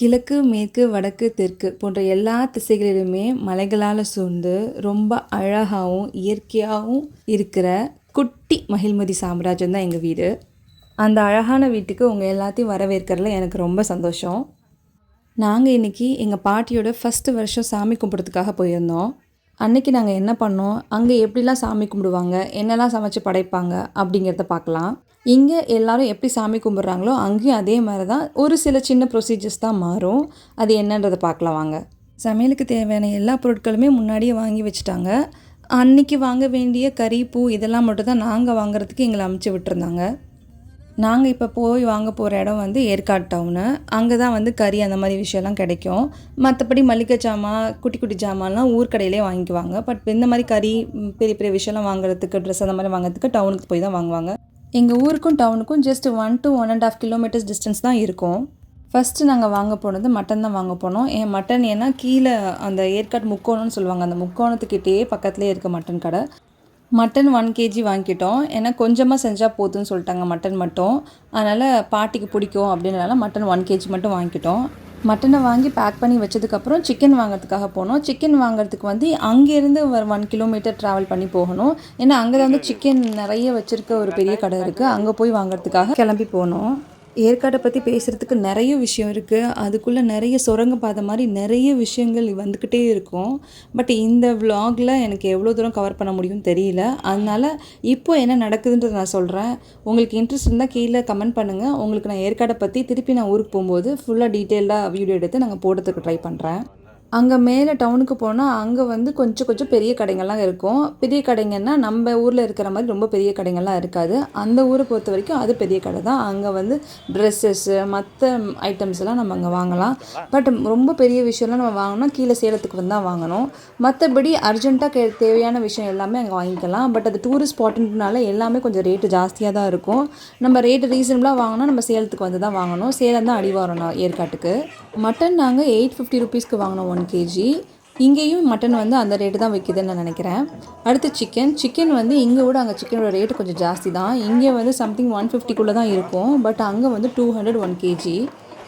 கிழக்கு மேற்கு வடக்கு தெற்கு போன்ற எல்லா திசைகளிலுமே மலைகளால் சூழ்ந்து ரொம்ப அழகாகவும் இயற்கையாகவும் இருக்கிற குட்டி மகிழ்மதி சாம்ராஜ்யம் தான் எங்கள் வீடு. அந்த அழகான வீட்டுக்கு உங்கள் எல்லாத்தையும் வரவேற்கிறதுல எனக்கு ரொம்ப சந்தோஷம். நாங்கள் இன்றைக்கி எங்கள் பாட்டியோட ஃபஸ்ட்டு வருஷம் சாமி கும்பிட்றதுக்காக போயிருந்தோம். அன்னைக்கு நாங்கள் என்ன பண்ணோம்? அங்கே எப்படிலாம் சாமி கும்பிடுவாங்க? என்னெல்லாம் சமைச்சு படைப்பாங்க? அப்படிங்கிறத பார்க்கலாம். இங்கே எல்லாரும் எப்படி சாமி கும்பிட்றாங்களோ அங்கேயும் அதே மாதிரி தான் ஒரு சில சின்ன ப்ரொசீஜர்ஸ் தான் மாறும். அது என்னன்றதை பார்க்கலாம் வாங்க. சமையலுக்கு தேவையான எல்லா பொருட்களுமே முன்னாடியே வாங்கி வச்சுட்டாங்க. அன்னைக்கு வாங்க வேண்டிய கறி பூ இதெல்லாம் மட்டும் தான் நாங்கள் வாங்குறதுக்கு எங்களை அமுச்சு விட்டுருந்தாங்க. நாங்கள் இப்போ போய் வாங்க போகிற இடம் வந்து ஏற்காடு டவுனு அங்கே தான் வந்து கறி அந்த மாதிரி விஷயம்லாம் கிடைக்கும். மற்றபடி மளிகை ஜாமான் குட்டி குட்டி ஜாமான்லாம் ஊர்க்கடையிலே வாங்கிக்குவாங்க. பட் இந்த மாதிரி கறி பெரிய பெரிய விஷயம்லாம் வாங்குறதுக்கு ட்ரெஸ் அந்த மாதிரி வாங்குறதுக்கு டவுனுக்கு போய் தான் வாங்குவாங்க. எங்கள் ஊருக்கும் டவுனுக்கும் just one to one and half kilometres distance தான் இருக்கும். ஃபஸ்ட்டு நாங்கள் வாங்க போனது மட்டன் தான் வாங்க போனோம். ஏன் மட்டன் ஏன்னா கீழே அந்த ஏற்காடு முக்கோணம்னு சொல்லுவாங்க. அந்த முக்கோணத்துக்கிட்டேயே பக்கத்துலேயே இருக்க மட்டன் கடை. மட்டன் ஒன் கேஜி வாங்கிட்டோம். ஏன்னா கொஞ்சமாக செஞ்சால் போதும்னு சொல்லிட்டாங்க மட்டன் மட்டும். அதனால் பாட்டிக்கு பிடிக்கும் அப்படின்றனால மட்டன் ஒன் கேஜி மட்டும் வாங்கிட்டோம். மட்டனை வாங்கி பேக் பண்ணி வச்சதுக்கப்புறம் சிக்கன் வாங்குறதுக்காக போனோம். சிக்கன் வாங்குறதுக்கு வந்து அங்கேருந்து ஒரு ஒன் கிலோமீட்டர் ட்ராவல் பண்ணி போகணும். ஏன்னா அங்கே வந்து சிக்கன் நிறைய வச்சுருக்க ஒரு பெரிய கடை இருக்குது அங்கே போய் வாங்குறதுக்காக கிளம்பி போனோம். ஏற்காடை பற்றி பேசுகிறதுக்கு நிறைய விஷயம் இருக்குது அதுக்குள்ளே நிறைய சுரங்க பாதை மாதிரி நிறைய விஷயங்கள் வந்துக்கிட்டே இருக்கும். பட் இந்த vlogல எனக்கு எவ்வளோ தூரம் கவர் பண்ண முடியும்னு தெரியல. அதனால் இப்போ என்ன நடக்குதுன்றதை நான் சொல்கிறேன் உங்களுக்கு இன்ட்ரெஸ்ட் இருந்தால் கீழே கமெண்ட் பண்ணுங்கள் உங்களுக்கு நான் ஏற்காடை பற்றி திருப்பி நான் ஊருக்கு போகும்போது ஃபுல்லாக டீட்டெயிலாக வீடியோ எடுத்து நாங்கள் போடுறதுக்கு ட்ரை பண்ணுறேன் அங்கே மேலே டவுனுக்கு போனால் அங்கே வந்து கொஞ்சம் கொஞ்சம் பெரிய கடைங்கள்லாம் இருக்கும். பெரிய கடைங்கன்னா நம்ம ஊரில் இருக்கிற மாதிரி ரொம்ப பெரிய கடைங்கள்லாம் இருக்காது. அந்த ஊரை பொறுத்த வரைக்கும் அது பெரிய கடை தான். அங்கே வந்து ட்ரெஸ்ஸஸ்ஸு மற்ற ஐட்டம்ஸ் எல்லாம் நம்ம அங்கே வாங்கலாம். பட் ரொம்ப பெரிய விஷயம்லாம் நம்ம வாங்கினா கீழே சேலத்துக்கு வந்து தான் வாங்கணும். மற்றபடி அர்ஜென்ட்டாக கே தேவையான விஷயம் எல்லாமே அங்கே வாங்கிக்கலாம். பட் அது டூரிஸ்ட் ஸ்பாட்டுன்றனால எல்லாமே கொஞ்சம் ரேட்டு ஜாஸ்தியாக தான் இருக்கும். நம்ம ரேட்டு ரீசனபிளாக வாங்கினா நம்ம சேலத்துக்கு வந்து தான் வாங்கணும். சேலம் தான் அடிவாரம் ஏற்காட்டுக்கு. மட்டன் நாங்கள் எயிட் ஃபிஃப்டி ருபீஸ்க்கு வாங்கினோம் ஒன் கேஜி இங்கேயும் மட்டன் வந்து அந்த ரேட்டு தான் விற்கிதுன்னு நான் நினைக்கிறேன். அடுத்து சிக்கன் சிக்கன் வந்து இங்கே விட அங்கே சிக்கனோட ரேட்டு கொஞ்சம் ஜாஸ்தி தான். இங்கே வந்து சம்திங் ஒன் ஃபிஃப்டிக்குள்ளே தான் இருக்கும். பட் அங்கே வந்து டூ ஹண்ட்ரட் ஒன் கேஜி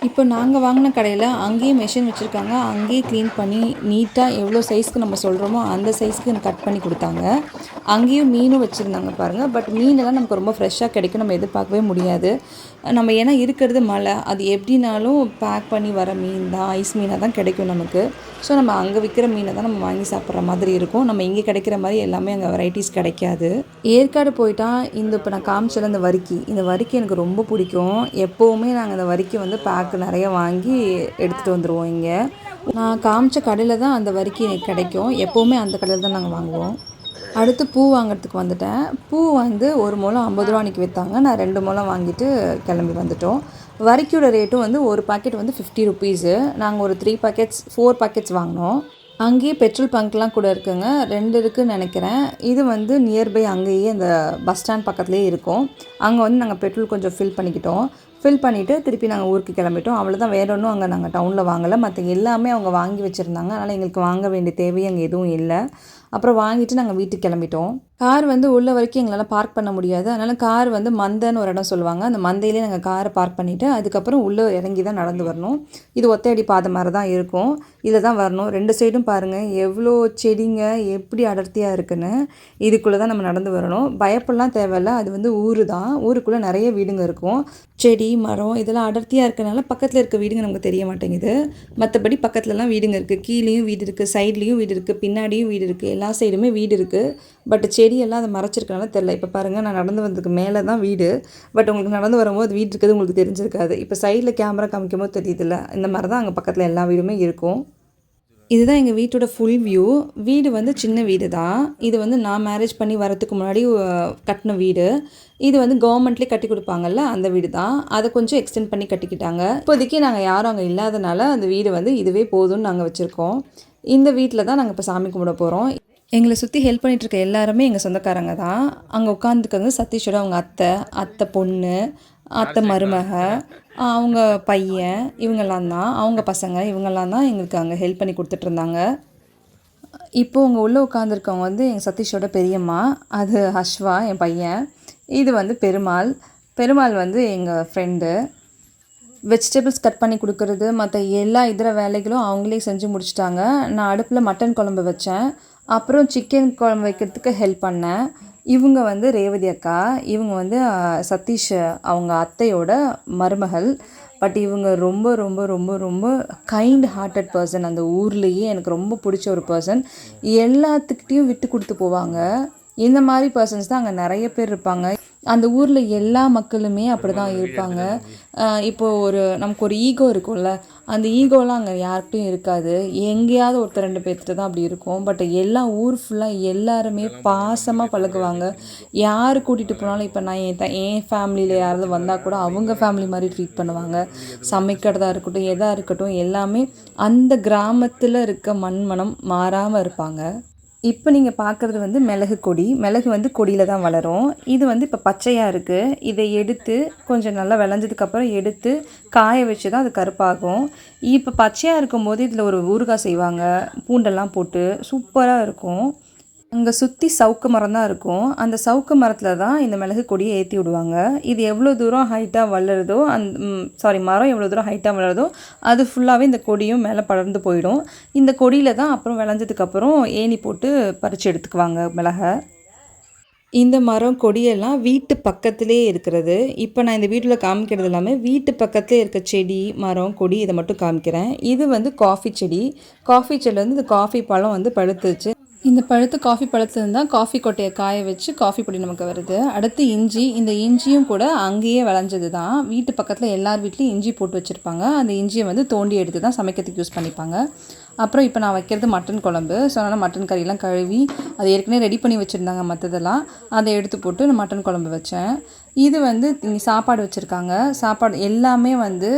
இப்போ நாங்கள் வாங்கின கடையில் அங்கேயே மிஷின் வச்சுருக்காங்க. அங்கேயே க்ளீன் பண்ணி நீட்டாக எவ்வளோ சைஸ்க்கு நம்ம சொல்கிறோமோ அந்த சைஸ்க்கு எனக்கு கட் பண்ணி கொடுத்தாங்க. அங்கேயும் மீனும் வச்சுருந்தாங்க பாருங்கள் பட் மீனெல்லாம் நமக்கு ரொம்ப ஃப்ரெஷ்ஷாக கிடைக்கும். நம்ம எதிர்பார்க்கவே முடியாது. நம்ம ஏன்னா இருக்கிறது மழை. அது எப்படினாலும் பேக் பண்ணி வர மீன் தான் ஐஸ் மீனாக தான் கிடைக்கும் நமக்கு. ஸோ நம்ம அங்கே விற்கிற மீனை தான் நம்ம வாங்கி சாப்பிட்ற மாதிரி இருக்கும். நம்ம இங்கே கிடைக்கிற மாதிரி எல்லாமே அங்கே வெரைட்டிஸ் கிடைக்காது. ஏற்காடு போயிட்டால் இந்த இப்போ நான் காமிச்சல இந்த வரிக்கி. இந்த வரிக்கி எனக்கு ரொம்ப பிடிக்கும். எப்போவுமே நாங்கள் இந்த வரிக்கி வந்து பேக் நிறைய வாங்கி எடுத்துகிட்டு வந்துடுவோம் இங்கே. நான் காமிச்ச கடையில் தான் அந்த வரிக்கு எனக்கு கிடைக்கும். எப்போவுமே அந்த கடையில் தான் நாங்கள் வாங்குவோம். அடுத்து பூ வாங்குறதுக்கு வந்துட்டேன். பூ வந்து ஒரு மூலம் ஐம்பது ரூபா அன்றைக்கி விற்றாங்க நான் ரெண்டு மூலம் வாங்கிட்டு கிளம்பி வந்துட்டோம். வரிக்கியோட ரேட்டும் வந்து ஒரு பாக்கெட் வந்து ஃபிஃப்டி ருபீஸு நாங்கள் ஒரு த்ரீ பாக்கெட்ஸ் ஃபோர் பாக்கெட்ஸ் வாங்கினோம். அங்கேயே பெட்ரோல் பங்க்லாம் கூட இருக்குங்க. ரெண்டு இருக்குன்னு நினைக்கிறேன். இது வந்து நியர்பை அங்கேயே அந்த பஸ் ஸ்டாண்ட் பக்கத்துலேயே இருக்கும். அங்கே வந்து நாங்கள் பெட்ரோல் கொஞ்சம் ஃபில் பண்ணிக்கிட்டோம். ஃபில் பண்ணிவிட்டு திருப்பி நாங்கள் ஊருக்கு கிளம்பிட்டோம். அவ்வளோதான் வேற ஒன்றும் அங்கே நாங்கள் டவுனில் வாங்கலை. மற்ற எல்லாமே அவங்க வாங்கி வச்சுருந்தாங்க. அதனால் எங்களுக்கு வாங்க வேண்டிய தேவை அங்கே எதுவும் இல்லை. அப்புறம் வாங்கிட்டு நாங்கள் வீட்டுக்கு கிளம்பிட்டோம். கார் வந்து உள்ள வரைக்கும் எங்களால் பார்க் பண்ண முடியாது. அதனால் கார் வந்து மந்தைன்னு ஒரு இடம் சொல்லுவாங்க. அந்த மந்தையிலே நாங்கள் காரை பார்க் பண்ணிவிட்டு அதுக்கப்புறம் உள்ளே இறங்கி தான் நடந்து வரணும். இது ஒத்தையடி பாதை மாதிரி தான் இருக்கும். இதில் தான் வரணும். ரெண்டு சைடும் பாருங்கள் எவ்வளோ செடிங்க எப்படி அடர்த்தியாக இருக்குன்னு. இதுக்குள்ளே தான் நம்ம நடந்து வரணும். பயப்படலாம் தேவையில்ல. அது வந்து ஊர் தான். ஊருக்குள்ளே நிறைய வீடுங்க இருக்கும். செடி மரம் இதெல்லாம் அடர்த்தியாக இருக்கனால பக்கத்தில் இருக்க வீடுங்க நமக்கு தெரிய மாட்டேங்குது. மற்றபடி பக்கத்துலலாம் வீடுங்க இருக்குது கீழேயும் வீடு இருக்குது சைட்லேயும் வீடு இருக்குது பின்னாடியும் வீடு இருக்குது எல்லா சைடுமே வீடு இருக்குது பட் செடியெல்லாம் அதை மறைச்சிருக்கனால தெரில இப்போ பாருங்கள் நான் நடந்து வந்ததுக்கு மேலே தான் வீடு. பட் உங்களுக்கு நடந்து வரும்போது வீடு இருக்கிறது உங்களுக்கு தெரிஞ்சிருக்காது. இப்போ சைடில் கேமரா காமிக்கும் போது தெரியுதுல்ல இந்த மாதிரி தான் அங்கே பக்கத்தில் எல்லா வீடுமே இருக்கும். இதுதான் எங்கள் வீட்டோட ஃபுல் வியூ வீடு வந்து சின்ன வீடு தான் இது வந்து நான் மேரேஜ் பண்ணி வரதுக்கு முன்னாடி கட்டின வீடு. இது வந்து கவர்மெண்ட்லேயே கட்டி கொடுப்பாங்கல்ல அந்த வீடு தான் அதை கொஞ்சம் எக்ஸ்டெண்ட் பண்ணி கட்டிக்கிட்டாங்க. இப்போதைக்கு நாங்கள் யாரும் அங்கே இல்லாதனால அந்த வீடு வந்து இதுவே போதும்னு நாங்கள் வச்சுருக்கோம். இந்த வீட்டில் தான் நாங்கள் இப்போ சாமி கும்பிட போகிறோம் எங்களை சுற்றி ஹெல்ப் பண்ணிட்டு இருக்க எல்லாருமே எங்கள் சொந்தக்காரங்க தான். அங்கே உட்காந்துக்கிறது சதீஷோட அவங்க அத்தை அத்தை பொண்ணு அத்தை மருமக அவங்க பையன் இவங்கெல்லாம் தான். அவங்க பசங்க இவங்கெல்லாம் தான் எங்களுக்கு அங்கே ஹெல்ப் பண்ணி கொடுத்துட்டு இருந்தாங்க. இப்போ உங்க உள்ளே உட்காந்துருக்கவங்க வந்து எங்கள் சதீஷோட பெரியம்மா அது அஸ்வா என் பையன். இது வந்து பெருமாள். பெருமாள் வந்து எங்கள் ஃப்ரெண்டு வெஜிடபிள்ஸ் கட் பண்ணி கொடுக்கறது மற்ற எல்லா இதர வேலைகளும் அவங்களே செஞ்சு முடிச்சிட்டாங்க. நான் அடுப்பில் மட்டன் குழம்பு வச்சேன். அப்புறம் சிக்கன் குழம்பு வைக்கிறதுக்கு ஹெல்ப் பண்ணேன். இவங்க வந்து ரேவதி அக்கா இவங்க வந்து சதீஷ் அவங்க அத்தையோட மருமகள். பட் இவங்க ரொம்ப ரொம்ப ரொம்ப ரொம்ப கைண்ட் ஹார்ட்டட் பர்சன் அந்த ஊர்லேயே எனக்கு ரொம்ப பிடிச்ச ஒரு பர்சன் எல்லாத்துக்கிட்டேயும் விட்டு கொடுத்து போவாங்க. இந்த மாதிரி பர்சன்ஸ் தான் அங்கே நிறைய பேர் இருப்பாங்க. அந்த ஊரில் எல்லா மக்களுமே அப்படி தான் இருப்பாங்க. ஆஹ் இப்போ ஒரு நமக்கு ஒரு ஈகோ இருக்கும்ல அந்த ஈகோலாம் அங்கே யார்கிட்டையும் இருக்காது. எங்கேயாவது ஒருத்தர் ரெண்டு பேர்த்துட்டு தான் அப்படி இருக்கும். பட் எல்லா ஊர் ஃபுல்லாக எல்லாருமே பாசமாக பழகுவாங்க. யார் கூட்டிகிட்டு போனாலும் இப்போ நான் என் த என் ஃபேமிலியில் யாராவது வந்தால் கூட அவங்க ஃபேமிலி மாதிரி ட்ரீட் பண்ணுவாங்க. சமைக்கிறதா இருக்கட்டும் எதாக இருக்கட்டும் எல்லாமே அந்த கிராமத்தில் இருக்க மண்மனம் மாறாமல் இருப்பாங்க. இப்போ நீங்கள் பார்க்குறது வந்து மிளகு கொடி. மிளகு வந்து கொடியில் தான் வளரும். இது வந்து இப்போ பச்சையாக இருக்குது இதை எடுத்து கொஞ்சம் நல்லா விளைஞ்சதுக்கப்புறம் எடுத்து காய வச்சு தான் அது கருப்பாகும். இப்போ பச்சையாக இருக்கும்போது இதில் ஒரு ஊறுகாய் செய்வாங்க. பூண்டெல்லாம் போட்டு சூப்பராக இருக்கும். அங்கே சுற்றி சவுக்கு மரம் தான் இருக்கும். அந்த சவுக்கு மரத்தில் தான் இந்த மிளகு கொடியை ஏற்றி விடுவாங்க. இது எவ்வளோ தூரம் ஹைட்டாக வளருதோ அந்த சாரி மரம் எவ்வளோ தூரம் ஹைட்டாக வளருதோ அது ஃபுல்லாகவே இந்த கொடியும் மேலே படர்ந்து போயிடும். இந்த கொடியில் தான் அப்புறம் விளைஞ்சதுக்கப்புறம் ஏணி போட்டு பறித்து எடுத்துக்குவாங்க மிளகை. இந்த மரம் கொடியெல்லாம் வீட்டு பக்கத்திலே இருக்கிறது. இப்போ நான் இந்த வீட்டில் காமிக்கிறது எல்லாமே வீட்டு பக்கத்திலே இருக்க செடி மரம் கொடி இதை மட்டும் காமிக்கிறேன். இது வந்து காஃபி செடி. காஃபி செடியில் வந்து இந்த காஃபி பழம் வந்து பழுத்துச்சு இந்த பழுத்த காஃபி பழத்துலேருந்து தான் காஃபி கொட்டையை காய வச்சு காஃபி பொடி நமக்கு வருது. அடுத்து இஞ்சி இந்த இஞ்சியும் கூட அங்கேயே விளைஞ்சது தான் வீட்டு பக்கத்தில் எல்லார் வீட்லேயும் இஞ்சி போட்டு வச்சுருப்பாங்க. அந்த இஞ்சியை வந்து தோண்டி எடுத்து தான் சமைக்கிறதுக்கு யூஸ் பண்ணிப்பாங்க. அப்புறம் இப்போ நான் வைக்கிறது மட்டன் குழம்பு. ஸோ அதனால் மட்டன் கறியெல்லாம் கழுவி அதை ஏற்கனவே ரெடி பண்ணி வச்சுருந்தாங்க மற்றதெல்லாம் அதை எடுத்து போட்டு நான் மட்டன் குழம்பு வச்சேன். இது வந்து இங்கே சாப்பாடு வச்சுருக்காங்க. சாப்பாடு எல்லாமே வந்து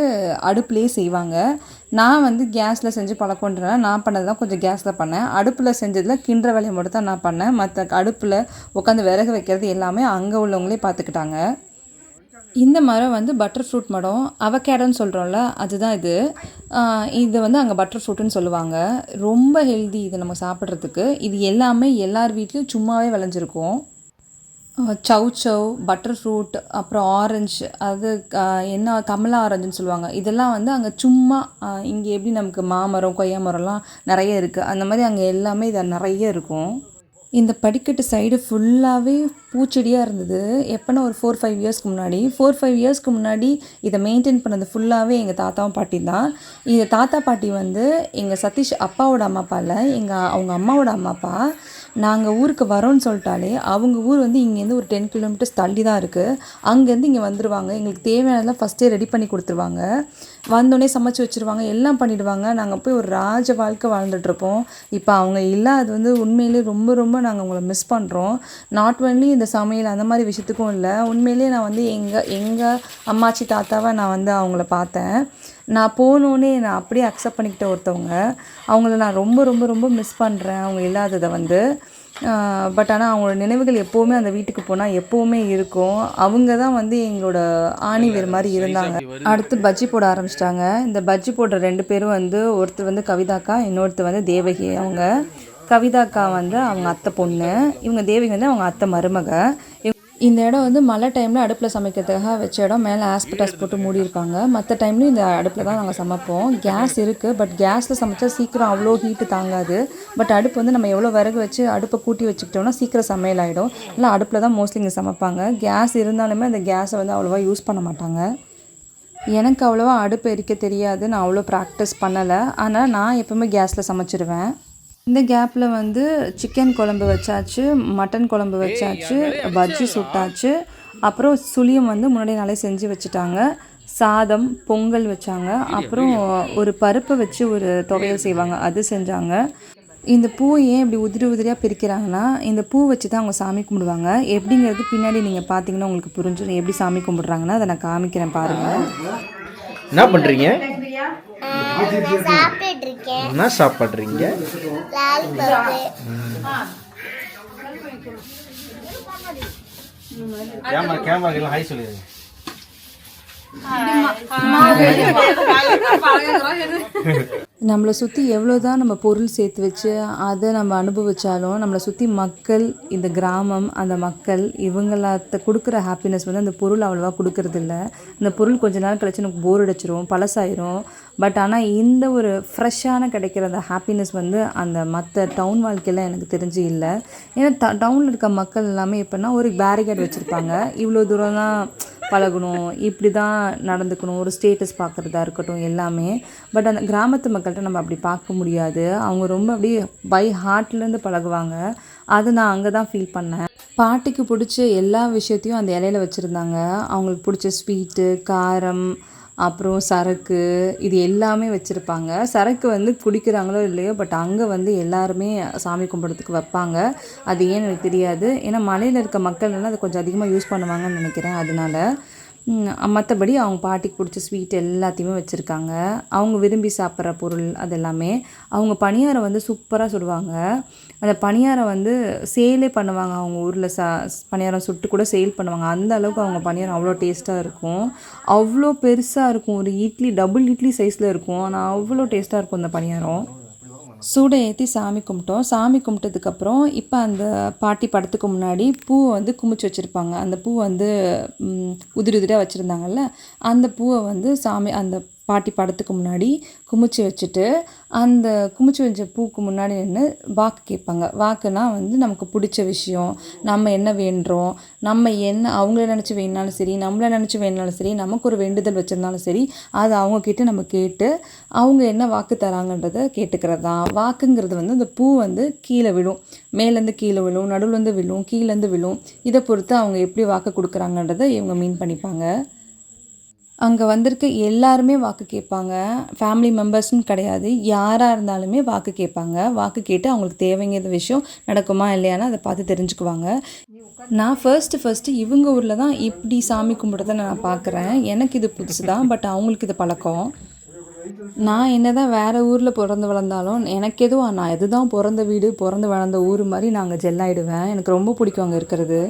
அடுப்புலேயே செய்வாங்க. நான் வந்து கேஸில் செஞ்சு பழக்கன்றனால நான் பண்ணது தான் கொஞ்சம் கேஸில் பண்ணேன். அடுப்பில் செஞ்சதில் கிண்டுற வேலையை மட்டும் தான் நான் பண்ணேன். மற்ற அடுப்பில் உட்காந்து விறகு வைக்கிறது எல்லாமே அங்கே உள்ளவங்களே பார்த்துக்கிட்டாங்க. இந்த மரம் வந்து பட்டர் ஃப்ரூட் மரம் அவகேடோன்னு சொல்கிறோம்ல அதுதான் இது. இது வந்து அங்கே பட்டர் ஃப்ரூட்டுன்னு சொல்லுவாங்க. ரொம்ப ஹெல்தி இது நம்ம சாப்பிட்றதுக்கு. இது எல்லாமே எல்லார் வீட்லேயும் சும்மாவே விளைஞ்சிருக்கும். சவ் சவ் பட்டர் ஃப்ரூட் அப்புறம் ஆரஞ்சு அது என்ன கமலா ஆரஞ்சுன்னு சொல்லுவாங்க. இதெல்லாம் வந்து அங்கே சும்மா இங்கே எப்படி நமக்கு மாமரம் கொய்யா மரம்லாம் நிறைய இருக்குது அந்த மாதிரி அங்கே எல்லாமே இது நிறைய இருக்கும். இந்த படிக்கட்டு சைடு ஃபுல்லாகவே பூச்செடியாக இருந்தது. எப்போனா ஒரு ஃபோர் ஃபைவ் இயர்ஸ்க்கு முன்னாடி. ஃபோர் ஃபைவ் இயர்ஸ்க்கு முன்னாடி இதை மெயின்டைன் பண்ணது ஃபுல்லாகவே எங்கள் தாத்தாவும் பாட்டி தான். இந்த தாத்தா பாட்டி வந்து எங்கள் சதீஷ் அப்பாவோட அம்மா அப்பா இல்லை எங்கள் அவங்க அம்மாவோட அம்மா அப்பா. நாங்கள் ஊருக்கு வரோன்னு சொல்லிட்டாலே அவங்க ஊர் வந்து இங்கேருந்து ஒரு டென் கிலோமீட்டர்ஸ் தள்ளி தான் இருக்குது அங்கேருந்து இங்கே வந்துடுவாங்க எங்களுக்கு தேவையானதெல்லாம் ஃபஸ்ட்டே ரெடி பண்ணி கொடுத்துருவாங்க. வந்தோடனே சமைச்சு வச்சுருவாங்க எல்லாம் பண்ணிவிடுவாங்க நாங்கள் போய் ஒரு ராஜ வாழ்க்கை வாழ்ந்துட்டுருப்போம். இப்போ அவங்க இல்லாதது வந்து உண்மையிலே ரொம்ப ரொம்ப நாங்கள் அவங்கள மிஸ் பண்ணுறோம் நாட் ஒன்லி இந்த சமையல் அந்த மாதிரி விஷயத்துக்கும் இல்லை உண்மையிலே நான் வந்து எங்கள் எங்கள் அம்மாச்சி தாத்தாவை நான் வந்து அவங்கள பார்த்தேன். நான் போனோடனே நான் அப்படியே அக்செப்ட் பண்ணிக்கிட்ட ஒருத்தவங்க. அவங்கள நான் ரொம்ப ரொம்ப ரொம்ப மிஸ் பண்ணுறேன் அவங்க இல்லாததை வந்து. பட் ஆனால் அவங்களோட நினைவுகள் எப்போவுமே அந்த வீட்டுக்கு போனால் எப்போவுமே இருக்கும். அவங்க தான் வந்து எங்களோட ஆணி வேறு மாதிரி இருந்தாங்க. அடுத்து பஜ்ஜி போட ஆரம்பிச்சிட்டாங்க. இந்த பஜ்ஜி போடுற ரெண்டு பேரும் வந்து ஒருத்தர் வந்து கவிதாக்கா இன்னொருத்தர் வந்து தேவகி. அவங்க கவிதாக்கா வந்து அவங்க அத்தை பொண்ணு. இவங்க தேவகி வந்து அவங்க அத்தை மருமக. இந்த இடம் வந்து மழை டைமில் அடுப்பில் சமைக்கிறதுக்காக வச்ச இடம். மேலே ஆஸ்பட்டாஸ் போட்டு மூடியிருப்பாங்க மற்ற டைம்லையும் இந்த அடுப்பில் தான் நாங்கள் சமைப்போம். கேஸ் இருக்குது பட் கேஸில் சமைச்சா சீக்கிரம் அவ்வளோ ஹீட்டு தாங்காது. பட் அடுப்பு வந்து நம்ம எவ்வளோ விறகு வச்சு அடுப்பை கூட்டி வச்சுக்கிட்டோம்னா சீக்கிரம் சமையல் ஆகிடும் இல்லை அடுப்பில் தான் மோஸ்ட்லி இங்கே சமைப்பாங்க. கேஸ் இருந்தாலுமே அந்த கேஸை வந்து அவ்வளோவா யூஸ் பண்ண மாட்டாங்க. எனக்கு அவ்வளோவா அடுப்பு எரிக்க தெரியாது. நான் அவ்வளோ ப்ராக்டிஸ் பண்ணலை. ஆனால் நான் எப்போவுமே கேஸில் சமைச்சிருவேன். இந்த கேப்பில் வந்து சிக்கன் குழம்பு வச்சாச்சு மட்டன் குழம்பு வச்சாச்சு பஜ்ஜி சுட்டாச்சு. அப்புறம் சுளியம் வந்து முன்னாடி நாளே செஞ்சு வச்சுட்டாங்க. சாதம் பொங்கல் வச்சாங்க. அப்புறம் ஒரு பருப்பை வச்சு ஒரு துவையல் செய்வாங்க. அது செஞ்சாங்க. இந்த பூ ஏன் இப்படி உதிரி உதிரியாக பிரிக்கிறாங்கன்னா இந்த பூ வச்சு தான் அவங்க சாமி கும்பிடுவாங்க. எப்படிங்கிறது பின்னாடி நீங்கள் பார்த்தீங்கன்னா உங்களுக்கு புரிஞ்சிடும். எப்படி சாமி கும்பிடுறாங்கன்னா அதை நான் காமிக்கிறேன் பாருங்கள் என்ன பண்றீங்க? என்ன சாப்பிட்றீங்க? லாலிபப்பு கேமரா கேமரா ஹாய் சொல்லிடுங்க. நம்மளை சுற்றி எவ்வளோ தான் நம்ம பொருள் சேர்த்து வச்சு அதை நம்ம அனுபவிச்சாலும் நம்மளை சுற்றி மக்கள் இந்த கிராமம் அந்த மக்கள் இவங்களாத்த கொடுக்குற ஹாப்பினஸ் வந்து அந்த பொருள் அவ்வளோவா கொடுக்கறதில்ல. இந்த பொருள் கொஞ்ச நாள் கழிச்சு நமக்கு போர் அடிச்சிரும் பழசாயிரும். பட் ஆனால் இந்த ஒரு ஃப்ரெஷ்ஷான கிடைக்கிற அந்த ஹாப்பினஸ் வந்து அந்த மற்ற டவுன் வாழ்க்கையில் எனக்கு தெரிஞ்சு இல்லை. ஏன்னா ட டவுனில் இருக்க மக்கள் எல்லாமே எப்படின்னா ஒரு பேரிகேட் வச்சுருப்பாங்க. இவ்வளோ தூரம் தான் பழகணும் இப்படி தான் நடந்துக்கணும் ஒரு ஸ்டேட்டஸ் பார்க்குறதா இருக்கட்டும் எல்லாமே. பட் அந்த கிராமத்து மக்கள்கிட்ட நம்ம அப்படி பார்க்க முடியாது. அவங்க ரொம்ப அப்படியே பை ஹார்ட்லேருந்து பழகுவாங்க. அது நான் அங்கே தான் ஃபீல் பண்ணேன். பாட்டிக்கு பிடிச்ச எல்லா விஷயத்தையும் அந்த இலையில வச்சுருந்தாங்க. அவங்களுக்கு பிடிச்ச ஸ்வீட்டு காரம் அப்புறம் சரக்கு இது எல்லாமே வச்சுருப்பாங்க. சரக்கு வந்து குடிக்கிறாங்களோ இல்லையோ பட் அங்கே வந்து எல்லாருமே சாமி கும்பிட்றதுக்கு வைப்பாங்க. அது ஏன்னு எனக்கு தெரியாது. ஏன்னா மலையில் இருக்க மக்கள் எல்லாம் அதை கொஞ்சம் அதிகமாக யூஸ் பண்ணுவாங்கன்னு நினைக்கிறேன். அதனால மற்றபடி அவங்க பாட்டிக்கு பிடிச்ச ஸ்வீட் எல்லாத்தையுமே வச்சுருக்காங்க. அவங்க விரும்பி சாப்பிட்ற பொருள் அது எல்லாமே அவங்க பணியாரம் வந்து சூப்பராக சுடுவாங்க. அந்த பணியாரம் வந்து சேலே பண்ணுவாங்க. அவங்க ஊரில் சா பணியாரம் சுட்டு கூட சேல் பண்ணுவாங்க. அந்த அளவுக்கு அவங்க பணியாரம் அவ்வளோ டேஸ்ட்டாக இருக்கும். அவ்வளோ பெருசாக இருக்கும். ஒரு இட்லி டபுள் இட்லி சைஸில் இருக்கும். ஆனால் அவ்வளோ டேஸ்ட்டாக இருக்கும் அந்த பணியாரம். சூடை ஏற்றி சாமி கும்பிட்டோம். சாமி கும்பிட்டதுக்கப்புறம் இப்போ அந்த பாட்டி படத்துக்கு முன்னாடி பூவை வந்து குமிச்சு வச்சுருப்பாங்க. அந்த பூ வந்து உதிரி உதிரியாக வச்சுருந்தாங்கல்ல? அந்த பூவை வந்து சாமி அந்த பாட்டி படத்துக்கு முன்னாடி குமிச்சு வச்சுட்டு அந்த குமிச்சு வச்ச பூக்கு முன்னாடி நின்று வாக்கு கேட்பாங்க. வாக்குனா வந்து நமக்கு பிடிச்ச விஷயம் நம்ம என்ன வேண்டுறோம் நம்ம என்ன அவங்கள நினச்சி வேணுனாலும் சரி நம்மளை நினச்சி வேணுனாலும் சரி நமக்கு ஒரு வேண்டுதல் வச்சுருந்தாலும் சரி அதை அவங்கக்கிட்ட நம்ம கேட்டு அவங்க என்ன வாக்கு தராங்கன்றதை கேட்டுக்கிறது? தான் வாக்குங்கிறது வந்து அந்த பூ வந்து கீழே விழும். மேலேருந்து கீழே விழும் நடுவுலேருந்து விழும் கீழேருந்து விழும். இதை பொறுத்து அவங்க எப்படி வாக்கு கொடுக்குறாங்கன்றதை இவங்க மீன் பண்ணிப்பாங்க. அங்கே வந்திருக்க எல்லாருமே வாக்கு கேட்பாங்க. ஃபேமிலி மெம்பர்ஸ்னு கிடையாது. யாராக இருந்தாலுமே வாக்கு கேட்பாங்க. வாக்கு கேட்டு அவங்களுக்கு தேவைங்கிற விஷயம் நடக்குமா இல்லையான்னு அதை பார்த்து தெரிஞ்சுக்குவாங்க. நான் ஃபர்ஸ்ட்டு ஃபர்ஸ்ட்டு இவங்க ஊரில் தான் இப்படி சாமி கும்பிட்றத நான் பார்க்குறேன். எனக்கு இது புதுசு தான் பட் அவங்களுக்கு இது பழக்கம். நான் என்ன தான் வேற ஊரில் பிறந்து வளர்ந்தாலும் எனக்கு எதுவும் நான் எது தான் பிறந்த வீடு பிறந்து வளர்ந்த ஊர் மாதிரி நாங்கள் ஜெல்லாயிடுவேன் எனக்கு ரொம்ப பிடிக்கும் அங்கே இருக்கிறது.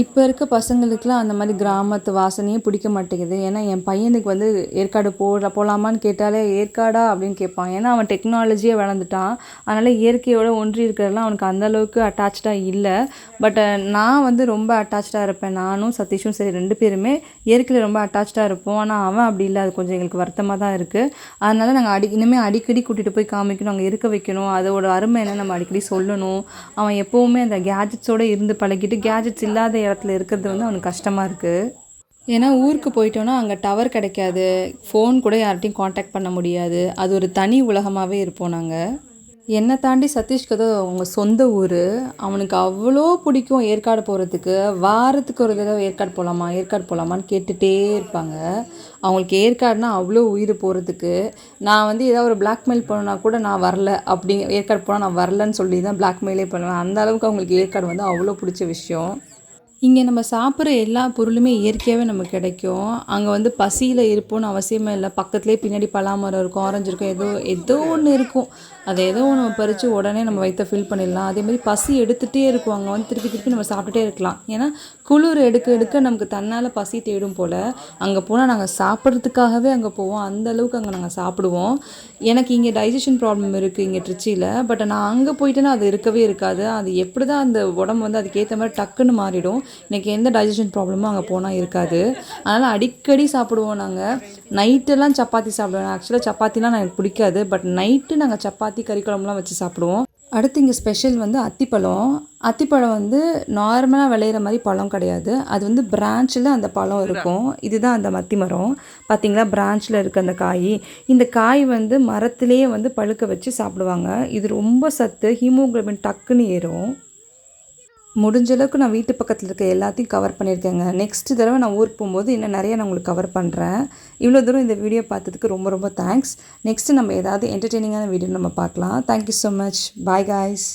இப்போ இருக்க பசங்களுக்குலாம் அந்த மாதிரி கிராமத்து வாசனையே பிடிக்க மாட்டேங்குது. ஏன்னா என் பையனுக்கு வந்து ஏற்காடு போட போகலாமான்னு கேட்டாலே ஏற்காடா? அப்படின்னு கேட்பான். ஏன்னா அவன் டெக்னாலஜியே வளர்ந்துட்டான். அதனால் இயற்கையோட ஒன்றி இருக்கிறதெல்லாம் அவனுக்கு அந்தளவுக்கு அட்டாச்சாக இல்லை. பட் நான் வந்து ரொம்ப அட்டாச்சாக இருப்பேன். நானும் சதீஷும் சரி ரெண்டு பேருமே இயற்கையில் ரொம்ப அட்டாச்சாக இருப்போம். ஆனால் அவன் அப்படி இல்லை. அது கொஞ்சம் எங்களுக்கு வருத்தமாக தான் இருக்குது அதனால் நாங்கள் அடி இனிமேல் அடிக்கடி கூட்டிகிட்டு போய் காமிக்கணும் அங்கே இருக்க வைக்கணும். அதோட அருமை என்ன நம்ம அடிக்கடி சொல்லணும். அவன் எப்போவுமே அந்த கேஜெட்ஸோடு இருந்து பழகிட்டு கேஜெட்ஸ் இல்லாத இடத்துல இருக்கிறது வந்து அவனுக்கு கஷ்டமாக இருக்குது ஏன்னா ஊருக்கு போயிட்டோன்னா அங்கே டவர் கிடைக்காது. ஃபோன் கூட யார்கிட்டையும் காண்டாக்ட் பண்ண முடியாது. அது ஒரு தனி உலகமாகவே இருப்போம் நாங்கள் என்னை தாண்டி சதீஷ்க்கு அது அவங்க சொந்த ஊர். அவனுக்கு அவ்வளோ பிடிக்கும் ஏற்காடு போகிறதுக்கு வாரத்துக்கு ஒரு தடவை ஏற்காடு போகலாமா ஏற்காடு போகலாமான்னு கேட்டுகிட்டே இருப்பாங்க. அவங்களுக்கு ஏற்காடுனா அவ்வளோ உயிர் போகிறதுக்கு நான் வந்து ஏதாவது ஒரு பிளாக்மெயில் பண்ணனா கூட நான் வரல. அப்படி ஏற்காடு போனால் நான் வரலன்னு சொல்லி தான் பிளாக்மெயிலே பண்ணுவேன். அந்த அளவுக்கு அவங்களுக்கு ஏற்காடு வந்து அவ்வளோ பிடிச்ச விஷயம். இங்கே நம்ம சாப்பிட்ற எல்லா பொருளுமே இயற்கையாகவே நமக்கு கிடைக்கும். அங்கே வந்து பசியில் இருப்போம்னு அவசியமே இல்லை. பக்கத்துலேயே பின்னாடி பலாமரம் இருக்கும் ஆரஞ்சு இருக்கும் ஏதோ ஏதோ ஒன்று இருக்கும். அதை ஏதோ ஒன்று பறித்து உடனே நம்ம வயிற்ற ஃபில் பண்ணிடலாம். அதேமாதிரி பசி எடுத்துகிட்டே இருக்கும். அங்கே வந்து திருப்பி திருப்பி நம்ம சாப்பிட்டுட்டே இருக்கலாம். ஏன்னா குளிர் எடுக்க எடுக்க நமக்கு தன்னால் பசி தேடும் போல் அங்கே போனால் நாங்கள் சாப்பிட்றதுக்காகவே அங்கே போவோம். அந்த அளவுக்கு அங்கே நாங்கள் சாப்பிடுவோம். எனக்கு இங்கே டைஜஷன் ப்ராப்ளம் இருக்குது இங்கே ட்ரிச்சியில் பட் நான் அங்கே போயிட்டேன்னா அது இருக்கவே இருக்காது. அது எப்படி தான் அந்த உடம்பு வந்து அதுக்கேற்ற மாதிரி டக்குன்னு மாறிடும். எனக்கு எந்த டைஜஷன் ப்ராப்ளமும் அங்கே போனால் இருக்காது. அதனால் அடிக்கடி சாப்பிடுவோம் நாங்கள் நைட்டெல்லாம் சப்பாத்தி சாப்பிடுவோம். ஆக்சுவலாக சப்பாத்திலாம் எனக்கு பிடிக்காது. பட் நைட்டு நாங்கள் சப்பாத்தி கறி குழம்புலாம் வச்சு சாப்பிடுவோம். அடுத்து இங்கே ஸ்பெஷல் வந்து அத்திப்பழம். அத்திப்பழம் வந்து நார்மலாக விளையிற மாதிரி பழம் கிடையாது. அது வந்து பிரான்ச்சில் அந்த பழம் இருக்கும். இதுதான் அந்த மத்தி மரம். பார்த்தீங்களா பிரான்ச்சில் இருக்க அந்த காய். இந்த காய் வந்து மரத்திலேயே வந்து பழுக்க வச்சு சாப்பிடுவாங்க. இது ரொம்ப சத்து. ஹீமோகுளோபின் டக்குன்னு ஏறும். முடிஞ்ச அளவுக்கு நான் வீட்டு பக்கத்தில் இருக்க எல்லாத்தையும் கவர் பண்ணியிருக்கேங்க. நெக்ஸ்ட் தடவை நான் ஊருக்கு போகும்போது இன்னும் நிறைய நான் உங்களுக்கு கவர் பண்ணுறேன் இவ்வளோ தூரம் இந்த வீடியோ பார்த்ததுக்கு ரொம்ப ரொம்ப தேங்க்ஸ் நெக்ஸ்ட்டு நம்ம ஏதாவது என்டர்டெய்னிங்கான வீடியோ நம்ம பார்க்கலாம். Thank you so much bye guys